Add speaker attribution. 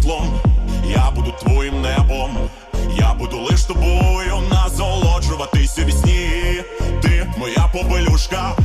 Speaker 1: світлом, я буду твоїм небом, я буду лиш тобою назолоджуватися вісні, ти моя побелюшка.